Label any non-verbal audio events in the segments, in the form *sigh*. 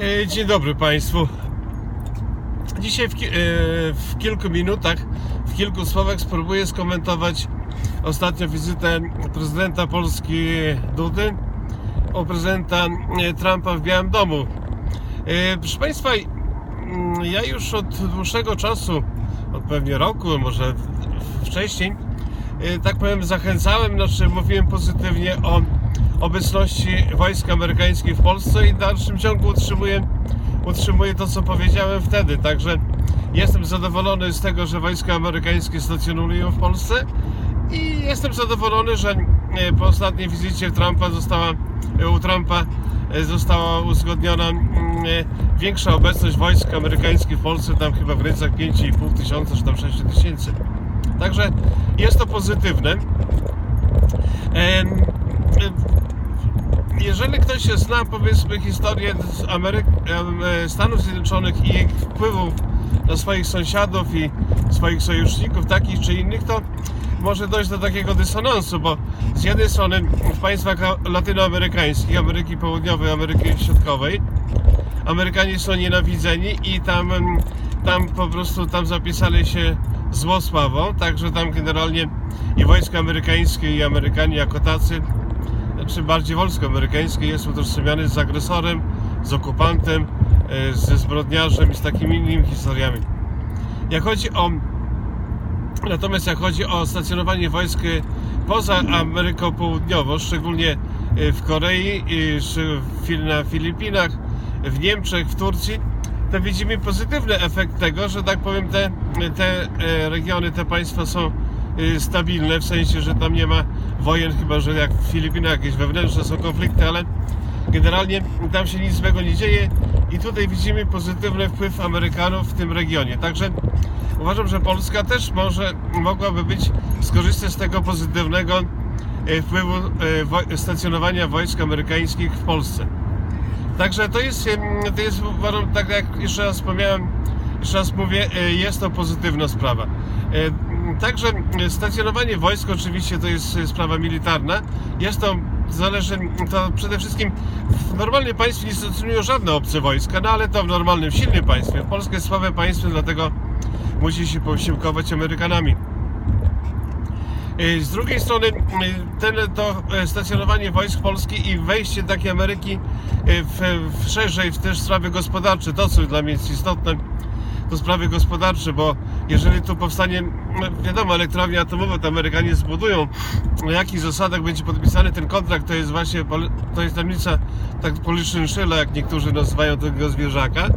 E, Dzień dobry Państwu. Dzisiaj w, e, w kilku minutach, w kilku słowach spróbuję skomentować ostatnią wizytę prezydenta Polski Dudy u prezydenta e, Trumpa w Białym Domu. Proszę Państwa, mm, ja już od dłuższego czasu, od pewnie roku, może wcześniej, tak powiem, zachęcałem, znaczy mówiłem pozytywnie o obecności wojsk amerykańskich w Polsce i w dalszym ciągu utrzymuję to, co powiedziałem wtedy. Także jestem zadowolony z tego, że wojska amerykańskie stacjonują w Polsce i jestem zadowolony, że e, po ostatniej wizycie Trumpa została, u Trumpa e, została uzgodniona mm, e, większa obecność wojsk amerykańskich w Polsce, tam chyba w granicach 5,5 tysiąca czy tam 6 tysięcy. Także jest to pozytywne. Jeżeli ktoś zna powiedzmy historię e, Stanów Zjednoczonych i ich wpływu na swoich sąsiadów i swoich sojuszników takich czy innych, to może dojść do takiego dysonansu, bo z jednej strony w państwach latynoamerykańskich, Ameryki Południowej, Ameryki Środkowej, Amerykanie są nienawidzeni i tam, tam po prostu tam zapisali się złosławą, także tam generalnie i wojska amerykańskie i Amerykanie jako tacy czy bardziej wojsko amerykańskie jest utożsamiany z agresorem, z okupantem, e, ze zbrodniarzem i z takimi innymi historiami. Jak chodzi o natomiast jak chodzi o stacjonowanie wojsk e, poza Ameryką Południową, szczególnie e, w Korei, na Filipinach, w Niemczech, w Turcji, to widzimy pozytywny efekt tego, że tak powiem te, te regiony, te państwa są stabilne, w sensie, że tam nie ma wojen, chyba że jak w Filipinach jakieś wewnętrzne są konflikty, ale generalnie tam się nic złego nie dzieje i tutaj widzimy pozytywny wpływ Amerykanów w tym regionie. Także uważam, że Polska też może, mogłaby być, skorzystać z tego pozytywnego y, wpływu y, stacjonowania wojsk amerykańskich w Polsce. Także to jest, to jest uważam, tak jak jeszcze raz wspomniałem, jeszcze raz mówię, jest to pozytywna sprawa. Także e, stacjonowanie wojsk oczywiście to jest e, sprawa militarna. Jest to, zależy, to przede wszystkim w normalnym państwie nie stacjonują żadne obce wojska, no ale to w normalnym, silnym państwie. Polska jest słabe państwo, dlatego musi się posiłkować Amerykanami. E, Z drugiej strony ten, to stacjonowanie wojsk Polski i wejście takiej Ameryki w, w szerzej w też sprawy gospodarcze, to co dla mnie jest istotne, to sprawy gospodarcze, bo jeżeli tu powstanie, no wiadomo, elektrownia atomowa, to Amerykanie zbudują, na jakich zasadach będzie podpisany ten kontrakt, to jest właśnie, to jest tajemnica tak policzynszyle, jak niektórzy nazywają tego zwierzaka,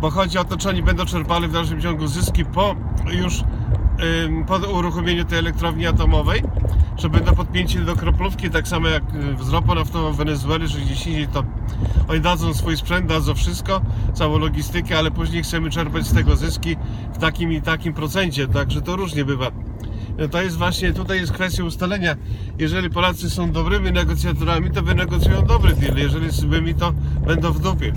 bo chodzi o to, czy oni będą czerpali w dalszym ciągu zyski po już po uruchomieniu tej elektrowni atomowej, że będą podpięci do kroplówki, tak samo jak y, z ropą naftową Wenezueli, że gdzieś indziej to oni dadzą swój sprzęt, dadzą wszystko, całą logistykę, ale później chcemy czerpać z tego zyski w takim i takim procencie, także to różnie bywa. No To jest właśnie, tutaj jest kwestia ustalenia. Jeżeli Polacy są dobrymi negocjatorami, to wynegocjują dobry deal. Jeżeli złymi, to będą w dupie.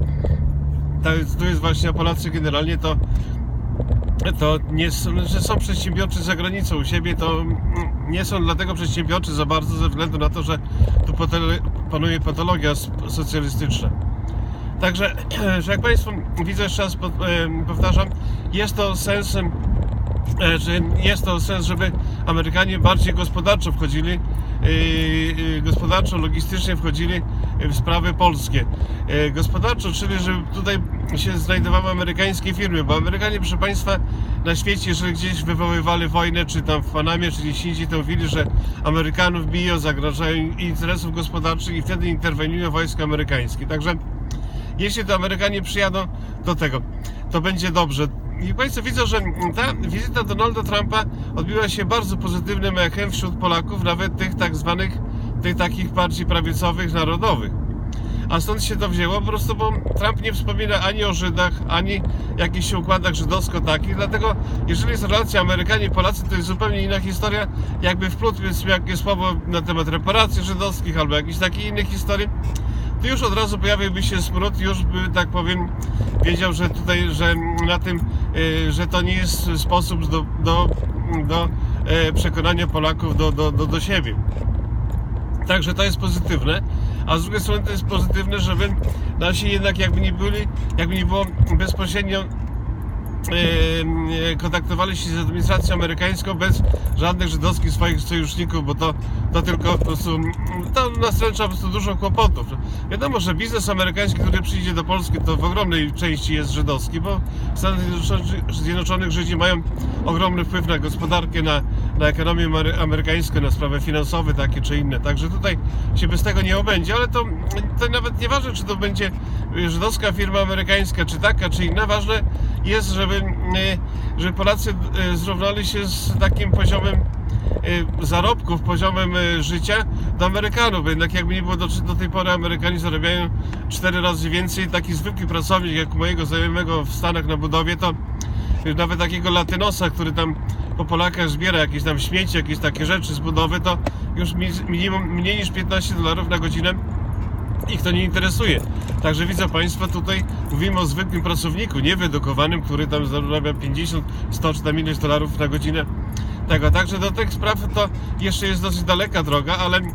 Jest, tu jest właśnie, a Polacy generalnie to to nie są, że są przedsiębiorczy za granicą u siebie, to nie są dlatego przedsiębiorczy za bardzo ze względu na to, że tu panuje patologia socjalistyczna. Także, *clears throat* że jak Państwo widzę, jeszcze raz em, powtarzam, jest to sensem, e, że jest to sens, żeby Amerykanie bardziej gospodarczo wchodzili, yy, gospodarczo, logistycznie wchodzili sprawy polskie. Yy, Gospodarczo, czyli żeby tutaj się znajdowały amerykańskie firmy, bo Amerykanie, proszę Państwa, na świecie, jeżeli gdzieś wywoływali wojnę, czy tam w Panamie, czy gdzieś indziej, to mówili, że Amerykanów biją, zagrażają interesów gospodarczych i wtedy interweniują wojska amerykańskie. Także jeśli to Amerykanie przyjadą do tego, to będzie dobrze. I Państwo widzą, że ta wizyta Donalda Trumpa odbiła się bardzo pozytywnym echem wśród Polaków, nawet tych tak zwanych, tych takich bardziej prawicowych, narodowych. A stąd się to wzięło po prostu, bo Trump nie wspomina ani o Żydach, ani jakichś układach żydowsko-takich, dlatego jeżeli jest relacja Amerykanie-Polacy, to jest zupełnie inna historia, jakby wplótł jest jakieś słowo na temat reparacji żydowskich albo jakichś takich innych historii, to już od razu pojawiłby się smród, już by, tak powiem, wiedział, że tutaj, że na tym, y, że to nie jest sposób do, do, do e, przekonania Polaków do, do, do, do siebie. Także to jest pozytywne. a z drugiej strony to jest pozytywne, żeby nasi jednak jakby nie byli, jakby nie było bezpośrednio e, kontaktowali się z administracją amerykańską bez żadnych żydowskich swoich sojuszników, bo to, to tylko po prostu to nastręcza po prostu dużo kłopotów. Wiadomo, że biznes amerykański, który przyjdzie do Polski, to w ogromnej części jest żydowski, bo w Stanach Zjednoczonych Żydzi mają ogromny wpływ na gospodarkę, na, na ekonomię amery- amerykańską, na sprawy finansowe takie czy inne. Także tutaj się bez tego nie obędzie, ale to, to nawet nieważne, czy to będzie żydowska firma amerykańska, czy taka, czy inna. Ważne jest, żeby, e, żeby Polacy e, zrównali się z takim poziomem e, zarobków, poziomem życia do Amerykanów, jednak jakby nie było do, do tej pory Amerykanie zarabiają cztery razy więcej. Taki zwykły pracownik, jak mojego znajomego w Stanach na budowie, to nawet takiego latynosa, który tam po Polakach zbiera jakieś tam śmieci, jakieś takie rzeczy z budowy, to już mi- minimum mniej niż 15 dolarów na godzinę ich to nie interesuje. Także widzą Państwo, tutaj mówimy o zwykłym pracowniku, niewyedukowanym, który tam zarabia 50, 100 czy tam ileś dolarów na godzinę. Tego, także do tych spraw to jeszcze jest dosyć daleka droga, ale, mm,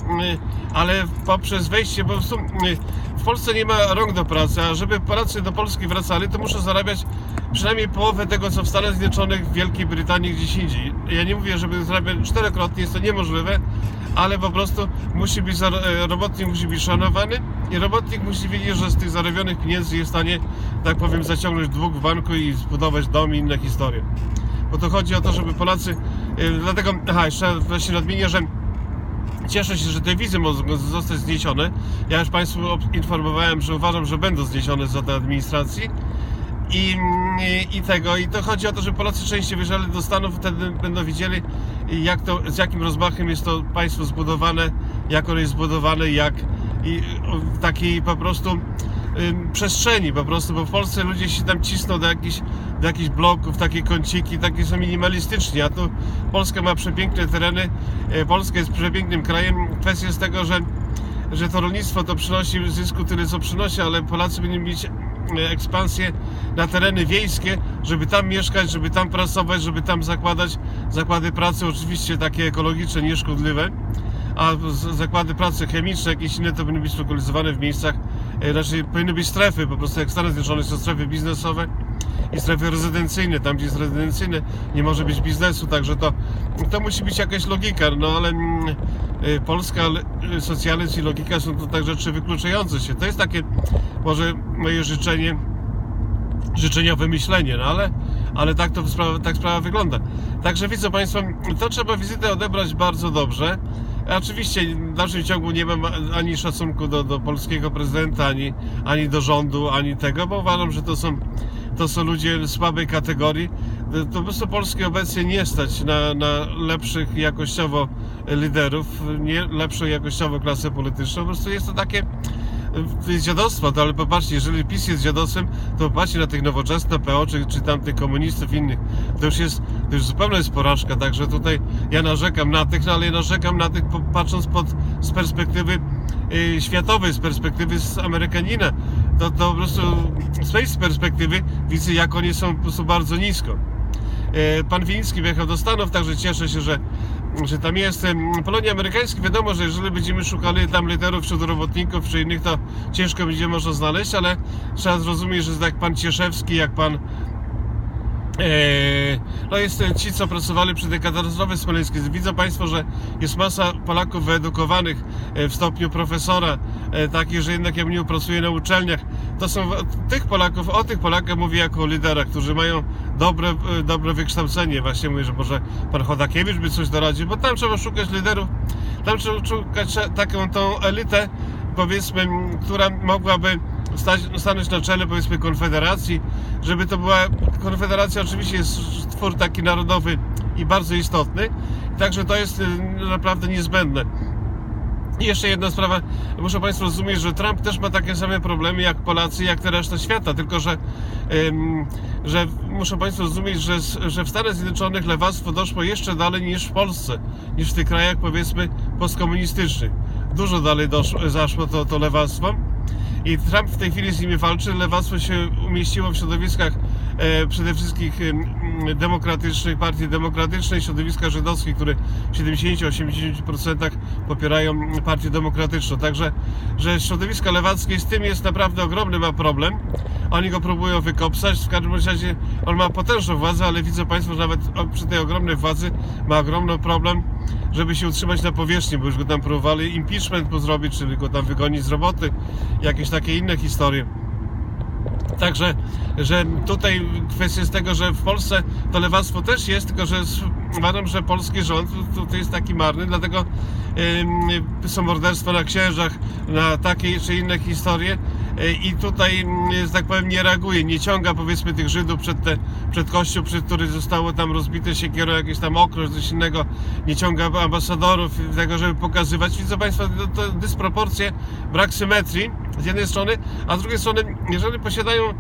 ale poprzez wejście, prostu mm, w Polsce nie ma rąk do pracy, a żeby Polacy do Polski wracali, to muszą zarabiać przynajmniej połowę tego, co w Stanach Zjednoczonych, w Wielkiej Brytanii, gdzieś indziej. Ja nie mówię, żeby zarabiać czterokrotnie, jest to niemożliwe, ale po prostu musi być, e, robotnik musi być szanowany i robotnik musi wiedzieć, że z tych zarobionych pieniędzy jest w stanie, tak powiem, zaciągnąć dług w banku i zbudować dom i inne historie. Bo to chodzi o to, żeby Polacy, e, dlatego, aha, jeszcze właśnie nadmienię, że Cieszę się, że te wizy mogą zostać zniesione. Ja już Państwu informowałem, że uważam, że będą zniesione tej administracji. I, i, I tego, i to chodzi o to, że Polacy częściej wyjeżdżali do Stanów, wtedy będą widzieli, jak to, z jakim rozmachem jest to państwo zbudowane, jak ono jest zbudowane, jak i takiej po prostu przestrzeni po prostu, bo w Polsce ludzie się tam cisną do jakichś, do jakichś bloków, takie kąciki, takie są minimalistyczni, a tu Polska ma przepiękne tereny, e, Polska jest przepięknym krajem, kwestia jest tego, że że to rolnictwo to przynosi zysku tyle co przynosi, ale Polacy będą mieć e, ekspansję na tereny wiejskie, żeby tam mieszkać, żeby tam pracować, żeby tam zakładać zakłady pracy, oczywiście takie ekologiczne, nieszkodliwe, a zakłady pracy chemiczne, jakieś inne to powinny być lokalizowane w miejscach, e, raczej powinny być strefy, po prostu jak w Stanach Zjednoczonych są strefy biznesowe i strefy rezydencyjne, tam gdzie jest rezydencyjne nie może być biznesu, także to, to musi być jakaś logika, no ale mm, y, Polska, y, socjalizm i logika są to tak rzeczy wykluczające się. To jest takie może moje życzenie, życzeniowe myślenie, no ale, ale tak to sprawa, tak sprawa wygląda. Także widzą Państwo, to trzeba wizytę odebrać bardzo dobrze. Oczywiście w dalszym ciągu nie mam ani szacunku do, do polskiego prezydenta, ani, ani do rządu, ani tego, bo uważam, że to są, to są ludzie słabej kategorii. To, po prostu Polskie obecnie nie stać na, na lepszych jakościowo liderów, nie lepszą jakościowo klasę polityczną. Po prostu jest to takie to jest dziadostwo, to ale popatrzcie, jeżeli PiS jest dziadostwem, to popatrzcie na tych nowoczesne PO, czy, czy tam tych komunistów innych. To już jest, to już zupełnie jest porażka, także tutaj ja narzekam na tych, no ale ja narzekam na tych patrząc pod, z perspektywy y, światowej, z perspektywy z Amerykanina. To, to po prostu z tej perspektywy widzę, jak oni są po prostu bardzo nisko. E, Pan Winicki wjechał do Stanów, także cieszę się, że, że tam jest. Polonia amerykańska, wiadomo, że jeżeli będziemy szukali tam liderów wśród robotników czy innych, to ciężko będzie można znaleźć, ale trzeba zrozumieć, że tak pan Cieszewski, jak pan no jest ci, co pracowali przy tej katastrofie smoleńskiej. Widzą Państwo, że jest masa Polaków wyedukowanych e, w stopniu profesora, e, takich, że jednak jak mnie pracuje na uczelniach. To są tych Polaków, o tych Polakach mówię jako o liderach, którzy mają dobre, e, dobre wykształcenie. Właśnie mówię, że może pan Chodakiewicz by coś doradził, bo tam trzeba szukać liderów, tam trzeba szukać taką tą elitę, powiedzmy, która mogłaby stanąć na czele powiedzmy konfederacji, żeby to była konfederacja oczywiście jest twór taki narodowy i bardzo istotny, także to jest y, naprawdę niezbędne. I jeszcze jedna sprawa, muszę Państwu rozumieć, że Trump też ma takie same problemy jak Polacy, jak ta reszta świata, tylko że, ym, że muszę Państwo rozumieć, że, że w Stanach Zjednoczonych lewactwo doszło jeszcze dalej niż w Polsce, niż w tych krajach powiedzmy postkomunistycznych. Dużo dalej doszło, zaszło to, to lewactwo. I Trump w tej chwili z nimi walczy. Lewactwo się umieściło w środowiskach e, przede wszystkim mm, demokratycznych, partii demokratycznej, środowiska żydowskich, które w 70-80% popierają partię demokratyczną. Także, że środowiska lewackie z tym jest naprawdę ogromny ma problem. Oni go próbują wykopsać. W każdym razie on ma potężną władzę, ale widzę Państwo, że nawet przy tej ogromnej władzy ma ogromny problem, żeby się utrzymać na powierzchni, bo już go tam próbowali impeachment zrobić, czyli go tam wygonić z roboty, jakieś takie inne historie. Także, że tutaj kwestia jest tego, że w Polsce to lewactwo też jest, tylko że uważam, że polski rząd tutaj jest taki marny, dlatego ym, są morderstwa na księżach, na takie czy inne historie i tutaj, ym, że tak powiem, nie reaguje, nie ciąga powiedzmy tych Żydów przed, te, przed kościół, przed który zostało tam rozbite siekierą jakieś tam okres, coś innego, nie ciąga ambasadorów tego, żeby pokazywać. Widzą Państwo to, to dysproporcje, brak symetrii z jednej strony, a z drugiej strony, jeżeli posiadają y,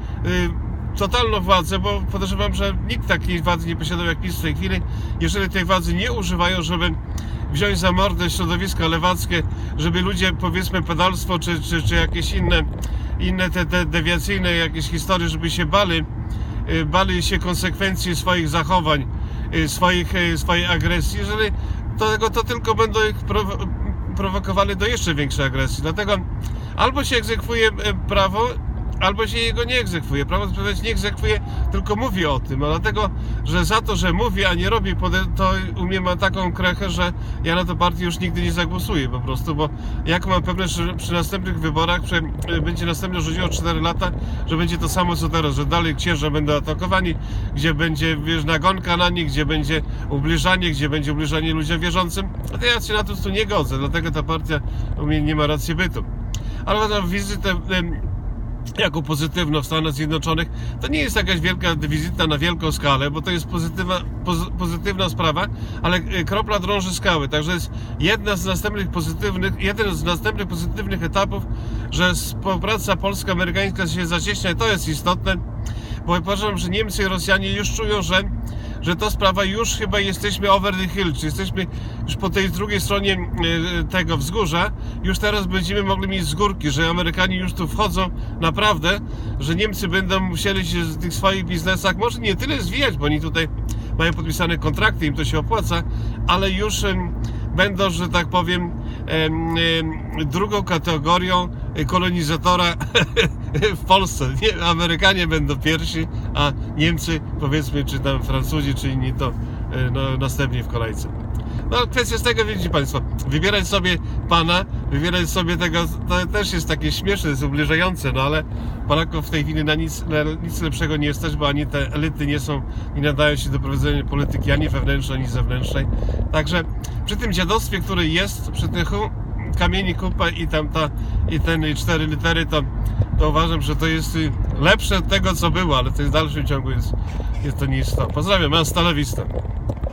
totalną władzę, bo podejrzewam, że nikt takiej władzy nie posiadał jak PiS w tej chwili, jeżeli tej władzy nie używają, żeby wziąć za mordę środowiska lewackie, żeby ludzie, powiedzmy, pedalstwo, czy, czy, czy jakieś inne, inne te, te dewiacyjne jakieś historie, żeby się bali, y, bali się konsekwencji swoich zachowań, y, swoich, y, swojej agresji, jeżeli to, to tylko będą ich prowo- prowokowali do jeszcze większej agresji. Dlatego albo się egzekwuje prawo, albo się jego nie egzekwuje. Prawo sprawiedliwość nie egzekwuje, tylko mówi o tym. A dlatego, że za to, że mówi, a nie robi, to u mnie ma taką krechę, że ja na tę partię już nigdy nie zagłosuję po prostu, bo jak mam pewność, że przy następnych wyborach przy, będzie następnie rządziło 4 lata, że będzie to samo co teraz, że dalej księża będą atakowani, gdzie będzie wiesz, nagonka na nich, gdzie będzie ubliżanie, gdzie będzie ubliżanie ludziom wierzącym. To ja się na to tu nie godzę, dlatego ta partia u mnie nie ma racji bytu. Ale uważam wizytę jako pozytywną w Stanach Zjednoczonych, to nie jest jakaś wielka wizyta na wielką skalę, bo to jest pozytywna, poz, pozytywna sprawa, ale e, kropla drąży skały. Także jest jedna z następnych pozytywnych, jeden z następnych pozytywnych etapów, że współpraca polsko-amerykańska się zacieśnia i to jest istotne, bo uważam, że Niemcy i Rosjanie już czują, że że to sprawa już chyba jesteśmy over the hill, czy jesteśmy już po tej drugiej stronie e, tego wzgórza, już teraz będziemy mogli mieć z górki, że Amerykanie już tu wchodzą naprawdę, że Niemcy będą musieli się w tych swoich biznesach może nie tyle zwijać, bo oni tutaj mają podpisane kontrakty, im to się opłaca, ale już będą, że tak powiem, em, em, drugą kategorią kolonizatora *laughs* *laughs* w Polsce. Nie, Amerykanie będą pierwsi, a Niemcy, powiedzmy, czy tam Francuzi, czy inni, to e, no, następnie w kolejce. No, kwestia z tego, widzicie Państwo, wybierać sobie pana, wybierać sobie tego, to też jest takie śmieszne, jest ubliżające, no ale Polaków w tej chwili na nic, na nic lepszego nie stać, bo ani te elity nie są, nie nadają się do prowadzenia polityki ani wewnętrznej, ani zewnętrznej. Także przy tym dziadostwie, które jest, przy tych kamieni kupa i tam ta, i ten i cztery litery, to, to uważam, że to jest y, lepsze od tego, co było, ale to jest w dalszym ciągu jest, jest to niż to. Pozdrawiam, mam stanowisko.